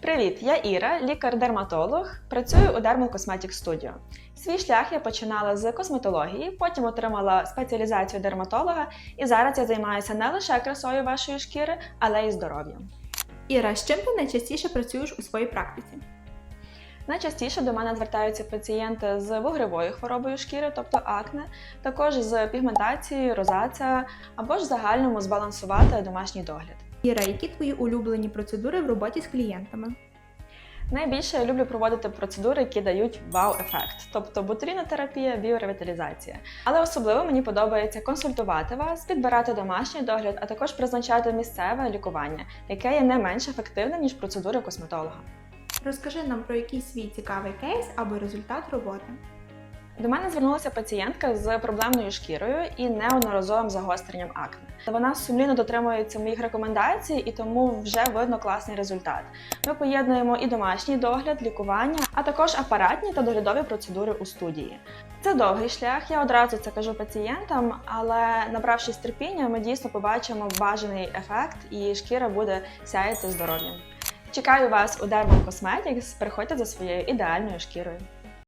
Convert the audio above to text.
Привіт, я Іра, лікар-дерматолог. Працюю у Dermal Cosmetic Studio. Свій шлях я починала з косметології, потім отримала спеціалізацію дерматолога, і зараз я займаюся не лише красою вашої шкіри, але й здоров'ям. Іра, з чим ти найчастіше працюєш у своїй практиці? Найчастіше до мене звертаються пацієнти з вугревою хворобою шкіри, тобто акне, також з пігментацією, розація або ж загальному збалансувати домашній догляд. Іра, які твої улюблені процедури в роботі з клієнтами? Найбільше я люблю проводити процедури, які дають вау-ефект, тобто ботулінотерапія, біоревіталізація. Але особливо мені подобається консультувати вас, підбирати домашній догляд, а також призначати місцеве лікування, яке є не менш ефективним ніж процедури косметолога. Розкажи нам про якийсь свій цікавий кейс або результат роботи. До мене звернулася пацієнтка з проблемною шкірою і неодноразовим загостренням акне. Вона сумлінно дотримується моїх рекомендацій, і тому вже видно класний результат. Ми поєднуємо і домашній догляд, лікування, а також апаратні та доглядові процедури у студії. Це довгий шлях, я одразу це кажу пацієнтам, але набравшись терпіння, ми дійсно побачимо бажаний ефект, і шкіра буде сяяти здоров'ям. Чекаю вас у Dermal Cosmetics, приходьте за своєю ідеальною шкірою.